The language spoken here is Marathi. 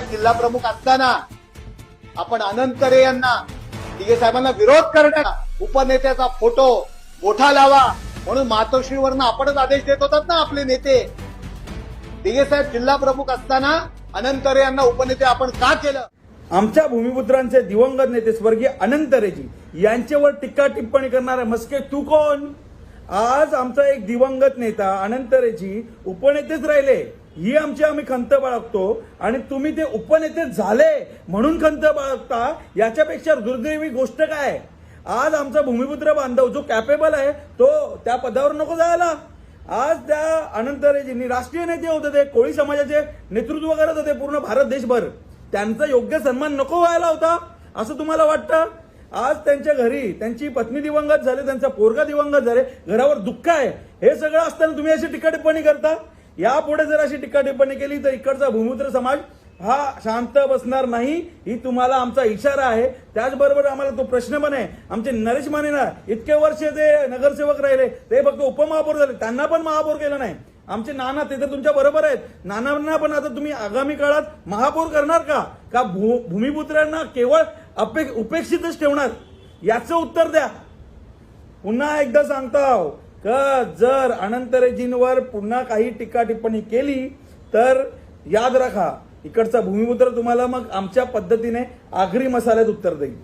जिल्हा प्रमुख असताना आपण अनंतरे यांना दिगे साहेबांना विरोध करण्या उपनेत्याचा फोटो मोठा लावा म्हणून मातोश्रीवरनं आपणच आदेश देत होतात ना आपले नेते. दिघे साहेब जिल्हा प्रमुख असताना अनंतरे यांना उपनेते आपण का केलं? आमच्या भूमिपुत्रांचे दिवंगत नेते स्वर्गीय अनंत रेजी यांच्यावर टीका टिप्पणी करणारे मस्के तू कोण? आज आमचा एक दिवंगत नेता अनंत रेजी उपनेतेच राहिले. ही आमची आम्ही खंत बाळगतो आणि तुम्ही ते उपनेते झाले म्हणून खंत बाळगता याच्यापेक्षा दुर्दैवी गोष्ट काय? आज आमचा भूमिपुत्र बांधव जो कॅपेबल आहे तो त्या पदावर नको जायला. आज त्या अनंत रेजींनी राष्ट्रीय नेते होते ते कोळी समाजाचे नेतृत्व करत होते पूर्ण भारत देशभर. त्यांचा योग्य सन्मान नको व्हायला होता असं तुम्हाला वाटतं? आज त्यांच्या घरी त्यांची पत्नी दिवंगत झाले त्यांचा पोरगा दिवंगत झाले घरावर दुःख आहे. हे सगळं असताना तुम्ही अशी टीका टिप्पणी करता? यापुढे जर अशी टीका टिप्पणी केली तर इकडचा भूमिपुत्र समाज हा शांत बसणार नाही ही तुम्हाला आमचा इशारा आहे. त्याचबरोबर आम्हाला तो प्रश्न पण आहे. आमचे नरेश मानेना इतके वर्ष ते नगरसेवक राहिले ते फक्त उपमहापौर झाले त्यांना पण महापौर केलं नाही. आमचे नाना ते तर तुमच्या बरोबर आहेत. नानांना पण आता तुम्ही आगामी काळात महापौर करणार का? का भू भूमिपुत्रांना केवळ अपे उपेक्षितच ठेवणार. याचं उत्तर द्या. पुन्हा एकदा सांगताव का जर अनंतरेजींवर पुन्हा काही टीका टिप्पणी केली तर याद राखा इकडचा भूमिपुत्र तुम्हाला मग आमच्या पद्धतीने आगरी मसाल्यात उत्तर देईल.